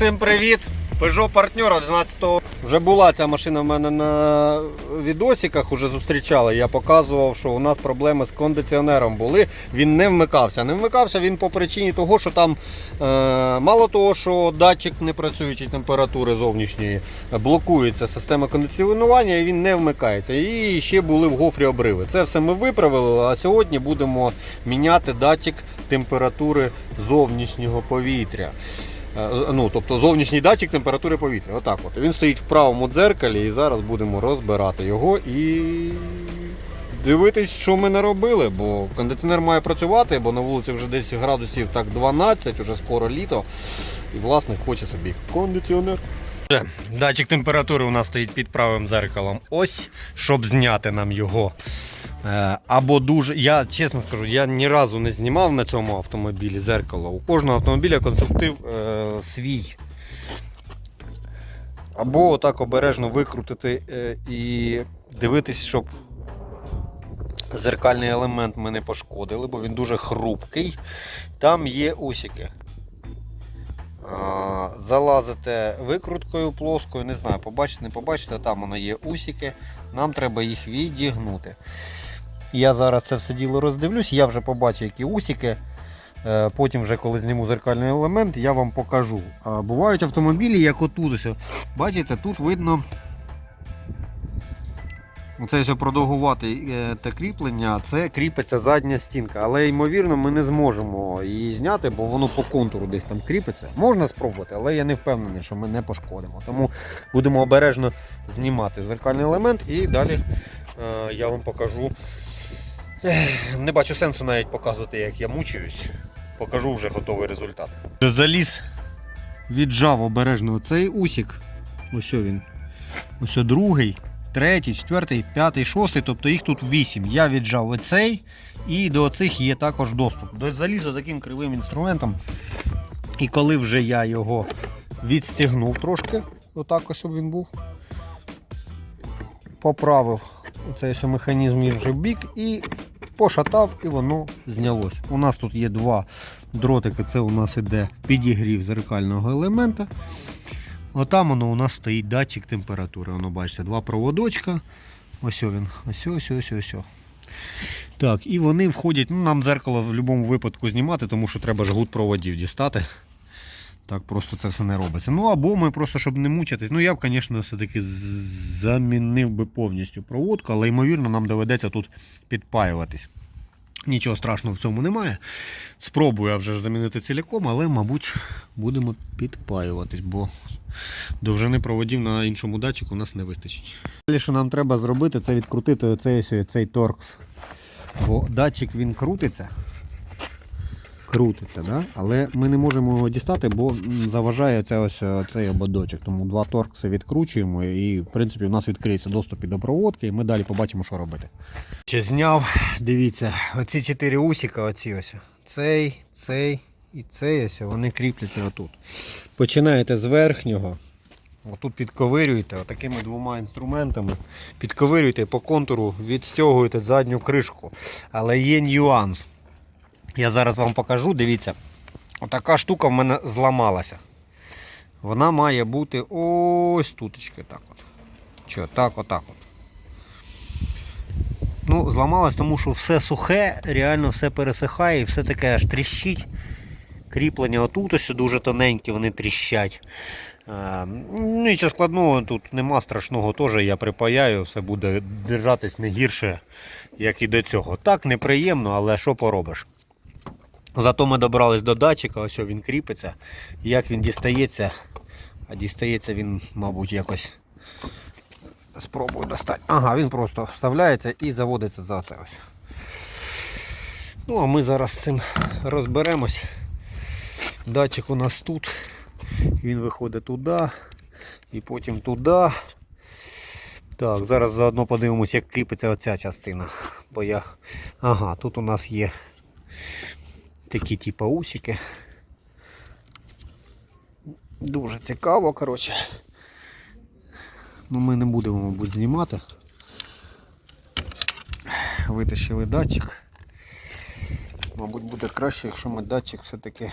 Всім привіт! Peugeot партнер 11-го. Вже була ця машина в мене на відосиках, уже зустрічали. Я показував, що у нас проблеми з кондиціонером були. Він не вмикався. Не вмикався він по причині того, що там е, мало того, що датчик непрацюючої температури зовнішньої блокується система кондиціонування і він не вмикається. І ще були в гофрі обриви. Це все ми виправили, а сьогодні будемо міняти датчик температури зовнішнього повітря. Е, Ну, тобто зовнішній датчик температури повітря. Отак от. Він стоїть в правому дзеркалі і зараз будемо розбирати його і дивитись, що ми наробили, бо кондиціонер має працювати, бо на вулиці вже десь градусів так 12, вже скоро літо. І власник хоче собі кондиціонер. Датчик температури у нас стоїть під правим дзеркалом. Ось, щоб зняти нам його. Е, Або дуже. Я чесно скажу, я ні разу не знімав на цьому автомобілі зеркало. У кожного автомобіля конструктив е, свій. Або отак обережно викрутити е, і дивитись, щоб зеркальний елемент ми не пошкодили, бо він дуже хрупкий. Там є усики. Залазите викруткою плоскою, не знаю, побачите, не побачите, там воно є усіки, нам треба їх відігнути. Я зараз це все діло роздивлюсь, я вже побачу, які усики. Е, Потім, вже коли зніму зеркальний елемент, я вам покажу. А Бувають автомобілі, як отут. Бачите, тут видно. Це ось продовгувати е, те кріплення, це кріпиться задня стінка. Але ймовірно ми не зможемо її зняти, бо воно по контуру десь там кріпиться. Можна спробувати, але я не впевнений, що ми не пошкодимо. Тому будемо обережно знімати зеркальний елемент і далі е, я вам покажу. Не бачу сенсу навіть показувати, як я мучуюсь. Покажу вже готовий результат. Заліз, віджав обережно оцей усік. Ось він. Ось другий третій, четвертий, п'ятий, шостий, тобто їх тут вісім. Я віджав оцей і до цих є також доступ. До залізу таким кривим інструментом. І коли вже я його відстігнув трошки, отак ось він був, поправив ось механізм вже бік і пошатав, і воно знялось. У нас тут є два дротики, це у нас іде підігрів зеркального елемента. Отам воно у нас стоїть датчик температури. Воно бачите, два проводочка. Ось він. Ось ось ось ось. Так, і вони входять. Ну, нам дзеркало в будь-якому випадку знімати, тому що треба жгут проводів дістати. Так просто це все не робиться. Ну або ми просто, щоб не мучитись. Ну я б, звісно, все-таки замінив би повністю проводку, але ймовірно нам доведеться тут підпаюватись. Нічого страшного в цьому немає. Спробую я вже замінити ціляком, але, мабуть, будемо підпаюватись, бо довжини проводів на іншому датчику у нас не вистачить. Далі, що нам треба зробити, це відкрутити оцей, цей торкс. Бо датчик він крутиться. Крутиться, да? але ми не можемо його дістати, бо заважає цей ось е, цей ободочок. Тому два торкси відкручуємо і в принципі у нас відкриється доступ до проводки, і ми далі побачимо, що робити. Ще зняв, дивіться, оці чотири усіка, оці ось. Цей, цей і цей ось, вони кріпляться отут. Починаєте з верхнього. Отут підковирюєте отакими двома інструментами. Підковирюєте по контуру, відстягуєте задню кришку. Але є нюанс. Я зараз вам покажу, дивіться. Отака штука в мене зламалася. Вона має бути ось туточки так от. Що, так, отак от. Ну, зламалась, тому що все сухе, реально все пересихає і все таке аж тріщить. Кріплення отут ось дуже тоненькі, вони тріщать. Е, ну, Нічого складного тут нема страшного, теж я припаяю, все буде держатись не гірше, як і до цього. Так, неприємно, але що поробиш. Зато ми добрались до датчика, ось він кріпиться. Як він дістається, а дістається він, мабуть, якось спробую достати. Ага, він просто вставляється і заводиться за це ось. Ну, а ми зараз з цим розберемось. Датчик у нас тут. Він виходить туди і потім туди. Так, зараз заодно подивимось, як кріпиться оця частина. Бо я... Ага, тут у нас є такі типу усики. Дуже цікаво, коротше. Ну ми не будемо, мабуть, знімати. Витащили датчик. Мабуть, буде краще, якщо ми датчик все-таки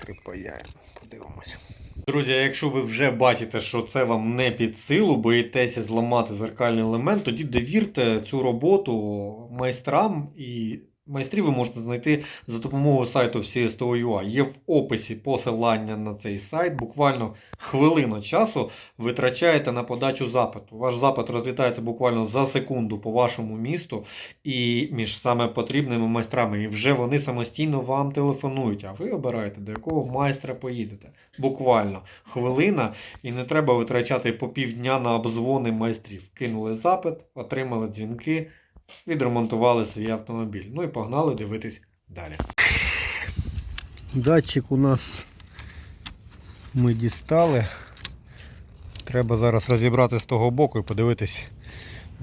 припаяємо. Подивимося. Друзі, а якщо ви вже бачите, що це вам не під силу, боїтеся зламати зеркальний елемент, тоді довірте цю роботу майстрам і. Майстрів ви можете знайти за допомогою сайту CSTO.ua. Є в описі посилання на цей сайт. Буквально хвилину часу витрачаєте на подачу запиту. Ваш запит розлітається буквально за секунду по вашому місту і між саме потрібними майстрами. І вже вони самостійно вам телефонують, а ви обираєте, до якого майстра поїдете. Буквально хвилина, і не треба витрачати по півдня на обдзвони майстрів. Кинули запит, отримали дзвінки, відремонтували свій автомобіль. Ну і погнали дивитись далі. Датчик у нас ми дістали. Треба зараз розібрати з того боку і подивитись,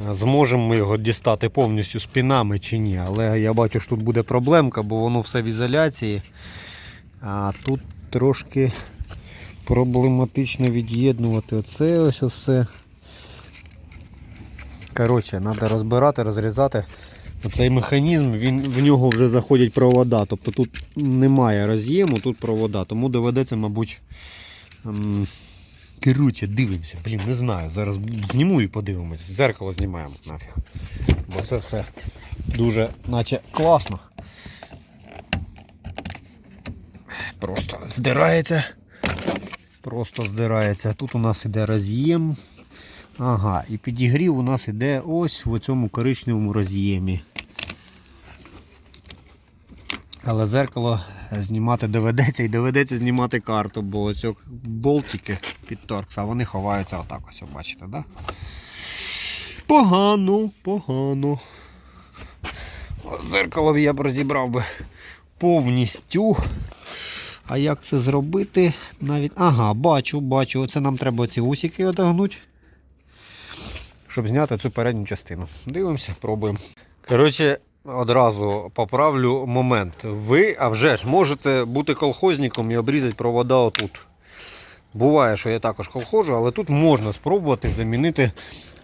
е, зможемо ми його дістати повністю з пінами чи ні. Але я бачу, що тут буде проблемка, бо воно все в ізоляції. А тут трошки проблематично від'єднувати оце ось все. Коротше, треба розбирати, розрізати. Цей механізм, він, в нього вже заходять провода. Тобто тут немає роз'єму, тут провода. Тому доведеться, мабуть. ем, Коротше, дивимося. Блін, не знаю. Зараз зніму і подивимось. Зеркало знімаємо нафіг. Бо це все дуже наче класно. Просто здирається. Просто здирається. Тут у нас іде роз'єм. Ага, і підігрів у нас іде ось в цьому коричневому роз'ємі. Але зеркало знімати доведеться і доведеться знімати карту, бо ось болтики під торкс, а вони ховаються отак ось, бачите, да? Погано, погано. Зеркало я б розібрав би повністю. А як це зробити? Навіть. Ага, бачу, бачу. Оце нам треба ці усики одягнути щоб зняти цю передню частину. Дивимося, пробуємо. Коротше, одразу поправлю момент. Ви, а вже ж, можете бути колхозником і обрізати провода отут. Буває, що я також колхожу, але тут можна спробувати замінити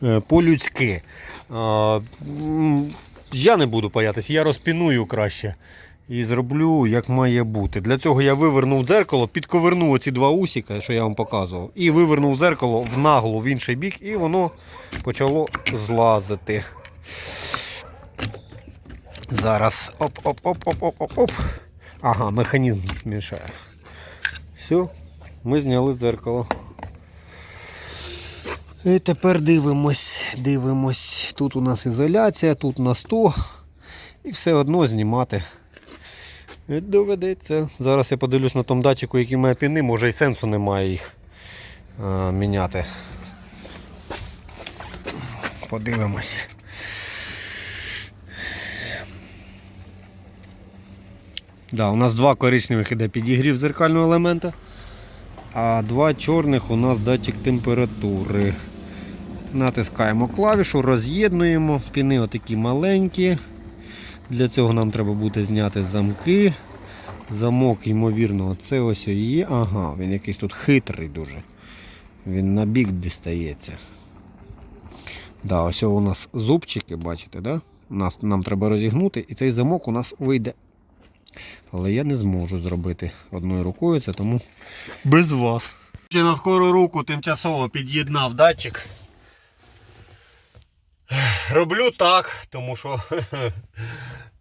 е, по-людськи. Е, Я не буду паятись, я розпіную краще. І зроблю, як має бути. Для цього я вивернув дзеркало, підковернув оці два усіка, що я вам показував, і вивернув дзеркало в наглу в інший бік, і воно почало злазити. Зараз оп-оп-оп-оп-оп-оп. Ага, механізм мішає. Все, ми зняли дзеркало. І тепер дивимось, дивимось. Тут у нас ізоляція, тут на 100. І все одно знімати. Е, Доведеться. Зараз я подивлюсь на тому датчику, який має піни, може і сенсу немає їх а, міняти. Подивимось. Да, у нас два коричневих іде підігрів зеркального елемента, а два чорних у нас датчик температури. Натискаємо клавішу, роз'єднуємо, піни отакі маленькі. Для цього нам треба буде зняти замки. Замок, ймовірно, оце ось і є. Ага, він якийсь тут хитрий дуже. Він на бік дістається. Да, ось у нас зубчики, бачите, да? Нас, нам треба розігнути і цей замок у нас вийде. Але я не зможу зробити одною рукою це, тому без вас. Ще на скору руку тимчасово під'єднав датчик. Роблю так, тому що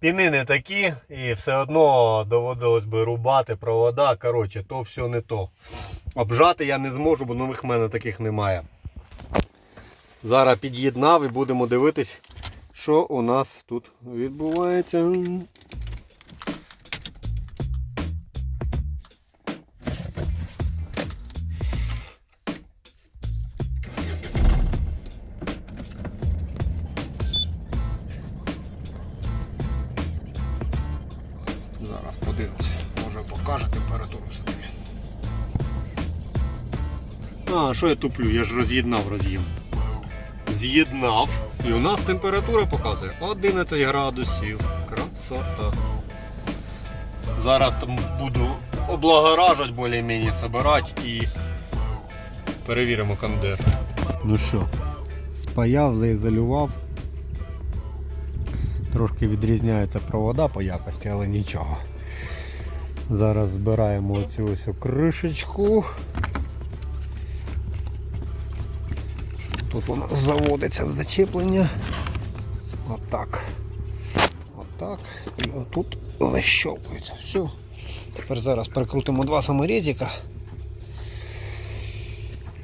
піни не такі і все одно доводилось би рубати провода. Коротше, то все не то. Обжати я не зможу, бо нових в мене таких немає. Зараз під'єднав і будемо дивитись, що у нас тут відбувається. А, що я туплю? Я ж роз'єднав роз'єм. З'єднав. І у нас температура показує 11 градусів. Красота. Зараз там буду облагоражувати більш-менш собирати і перевіримо кондер. Ну що, спаяв, заізолював. Трошки відрізняються провода по якості, але нічого. Зараз збираємо оцю ось кришечку. Тут нас заводиться в зачеплення. Отак. Отак. І отут защелкується. Все. Тепер зараз прикрутимо два саморізика.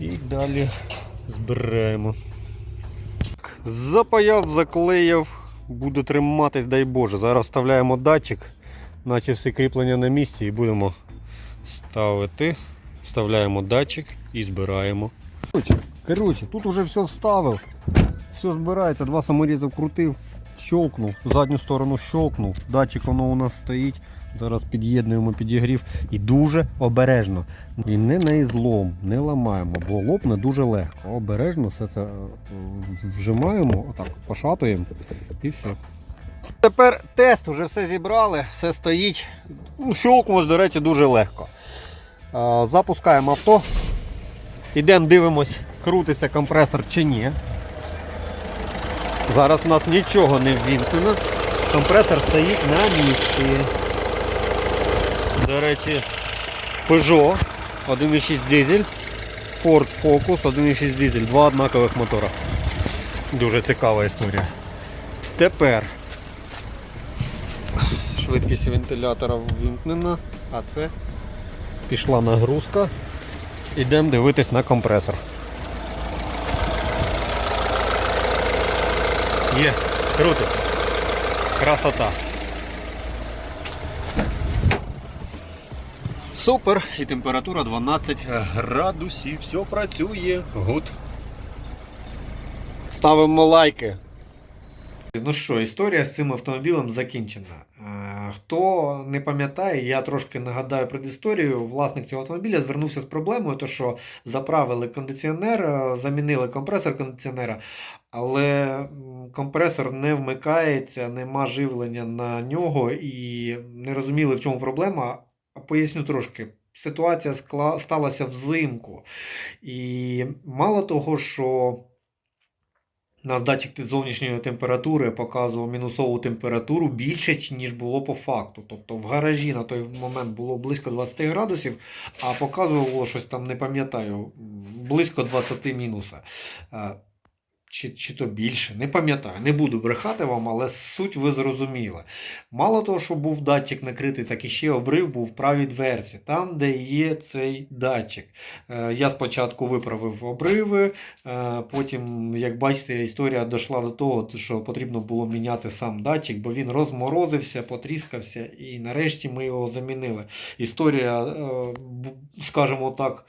І далі збираємо. Запаяв, заклеїв, буде триматись, дай Боже. Зараз вставляємо датчик, наче всі кріплення на місці і будемо ставити. Вставляємо датчик і збираємо. Коротше, тут вже все вставив. Все збирається, два саморізи вкрутив, щелкнув, задню сторону щелкнув, датчик воно у нас стоїть. Зараз під'єднуємо підігрів і дуже обережно. І не на ізлом, не ламаємо, бо лопне дуже легко. Обережно все це е, вжимаємо, отак, пошатуємо і все. Тепер тест, вже все зібрали, все стоїть. Ну, до речі, дуже легко. Е, Запускаємо авто. Ідемо дивимось, крутиться компресор чи ні. Зараз у нас нічого не ввімкнено. Компресор стоїть на місці. До речі, Peugeot 1.6 дизель, Ford Focus 1.6 дизель, два однакових мотора. Дуже цікава історія. Тепер швидкість вентилятора ввімкнена, а це пішла нагрузка. Ідемо дивитись на компресор. Є, крутиться. Красота. Супер. І температура 12 градусів. Все працює. Гуд. Ставимо лайки. Ну що, історія з цим автомобілем закінчена. Хто не пам'ятає, я трошки нагадаю предісторію. Власник цього автомобіля звернувся з проблемою, то що заправили кондиціонер, е, замінили компресор кондиціонера, але компресор не вмикається, нема живлення на нього і не розуміли, в чому проблема. Поясню трошки. Ситуація сталася взимку. І мало того, що нас датчик зовнішньої температури показував мінусову температуру більше, ніж було по факту. Тобто в гаражі на той момент було близько 20 градусів, а показувало щось там, не пам'ятаю, близько 20 мінуса. Чи, чи то більше, не пам'ятаю, не буду брехати вам, але суть ви зрозуміли. Мало того, що був датчик накритий, так і ще обрив був в правій дверці, там, де є цей датчик. Е, Я спочатку виправив обриви, е, потім, як бачите, історія дійшла до того, що потрібно було міняти сам датчик, бо він розморозився, потріскався, і нарешті ми його замінили. Історія, е, скажімо так,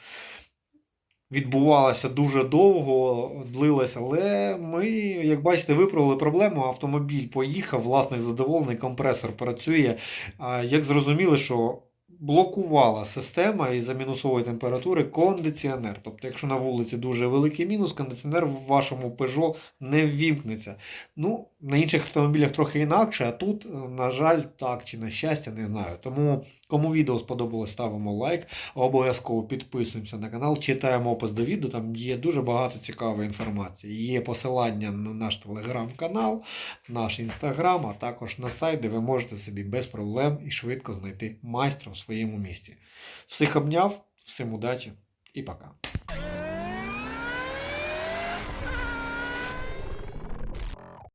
відбувалася дуже довго, длилася, але ми, як бачите, виправили проблему. Автомобіль поїхав, власник задоволений, компресор працює. Як зрозуміли, що блокувала система із-за мінусової температури кондиціонер. Тобто, якщо на вулиці дуже великий мінус, кондиціонер в вашому Peugeot не ввімкнеться. Ну, на інших автомобілях трохи інакше, а тут, е, на жаль, так чи на щастя, не знаю. Тому, кому відео сподобалось, ставимо лайк, обов'язково підписуємося на канал, читаємо опис до відео, там є дуже багато цікавої інформації. Є посилання на наш телеграм-канал, наш інстаграм, а також на сайт, де ви можете собі без проблем і швидко знайти майстра в своєму місті. Всіх обняв, всім удачі і пока.